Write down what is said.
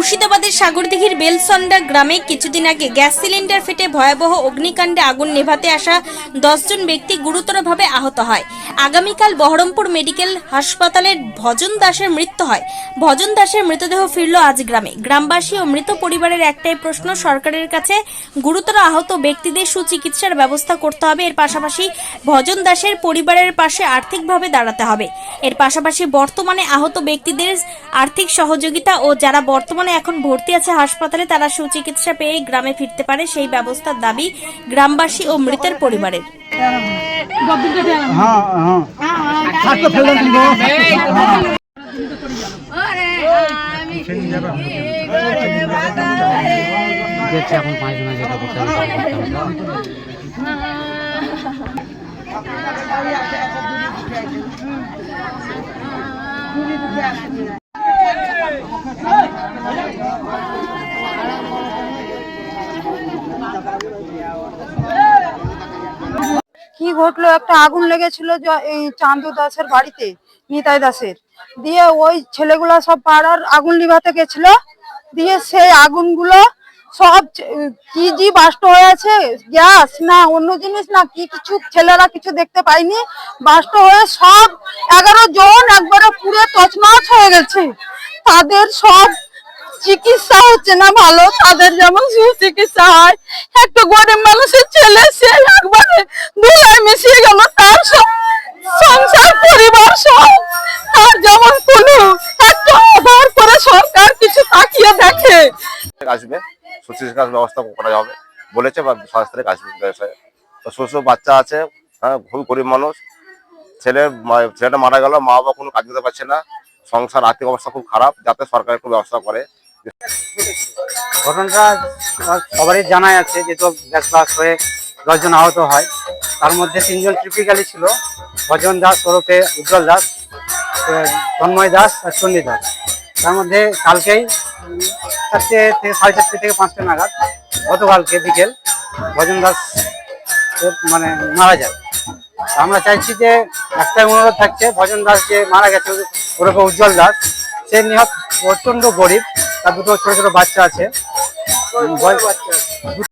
মুর্শিদাবাদের সাগরদিঘির বেলসন্ডা গ্রামে কিছুদিন আগে গ্যাস সিলিন্ডার ফেটে ভয়াবহ অগ্নিকাণ্ডে আগুন নেভাতে আসা দশজন ব্যক্তি গুরুতরভাবে আহত হয়। আগামীকাল বহরমপুর মেডিকেল হাসপাতালের ভজন দাসের মৃত্যু হয়। ভজন দাসের মৃতদেহ ফিরল আজ গ্রামে। গ্রামবাসী ও মৃত পরিবারের একটাই প্রশ্ন, সরকারের কাছে গুরুতর আহত ব্যক্তিদের সুচিকিৎসার ব্যবস্থা করতে হবে। এর পাশাপাশি ভজন দাসের পরিবারের পাশে আর্থিকভাবে দাঁড়াতে হবে। এর পাশাপাশি বর্তমানে আহত ব্যক্তিদের আর্থিক সহযোগিতা ও যারা বর্তমানে বর্তমানে এখন ভর্তি আছে হাসপাতালে। তারা সুচিকিৎসা পেয়ে গ্রামে ফিরতে পারে। সেই ব্যবস্থার দাবি গ্রামবাসী ও মৃতের পরিবারের। ঘটলো? একটা আগুন লেগেছিল এই চান্দু দাসের বাড়িতে, নিতাই দাসের। দিয়ে ওই ছেলেগুলো সব পাড়ার আগুন লিভাতে গেছিল। দিয়ে সেই আগুনগুলো সব কি জি বাষ্ট হয়ে আছে? গ্যাস না অন্য জিনিস না কি কিছু ছেলেরা কিছু দেখতে পাইনি। বাষ্ট হয়ে সব এগারো জন একবারে পুরো তছনছ হয়ে গেছে। তাদের সব চিকিৎসা হচ্ছে না ভালো। তাদের যেমন সুচিকিৎসা হয়, একটা গরিব মানুষের ছেলে সে একবারে মিশিয়ে গেল তার সংসার পরিবার সব তার যেমন কোনো একটা আধার করে সরকার কিছু তাকিয়ে দেখে। আসবে সুচিকিৎসার ব্যবস্থা করা যাবে বলেছে বা আসবে দেশে। শ্বশুর বাচ্চা আছে হ্যাঁ খুব গরিব মানুষ। ছেলে মা- ছেলেটা মারা গেল মা বাবা কোনো কাজ দিতে পারছে না। সংসার আর্থিক অবস্থা খুব খারাপ যাতে সরকার একটু ব্যবস্থা করে। ঘটনাটা সবারই জানাই আছে যেহেতু গ্যাস ব্লাস্ট হয়ে দশজন আহত হয়। তার মধ্যে তিনজন ট্রিপিক্যালি ছিল, ভজন দাস, ওরফে উজ্জ্বল দাস তন্ময় দাস আর চণ্ডী দাস। তার মধ্যে কালকেই চারটে থেকে, সাড়ে চারটে থেকে পাঁচটা নাগাদ, গতকালকে বিকেল ভজন দাস মানে মারা যায়। আমরা চাইছি যে একটাই অনুরোধ থাকছে, ভজন দাস যে মারা গেছে, ওরফে উজ্জ্বল দাস, সে নিহত প্রচণ্ড গরিব, তার দুটো ছোট ছোট বাচ্চা আছে।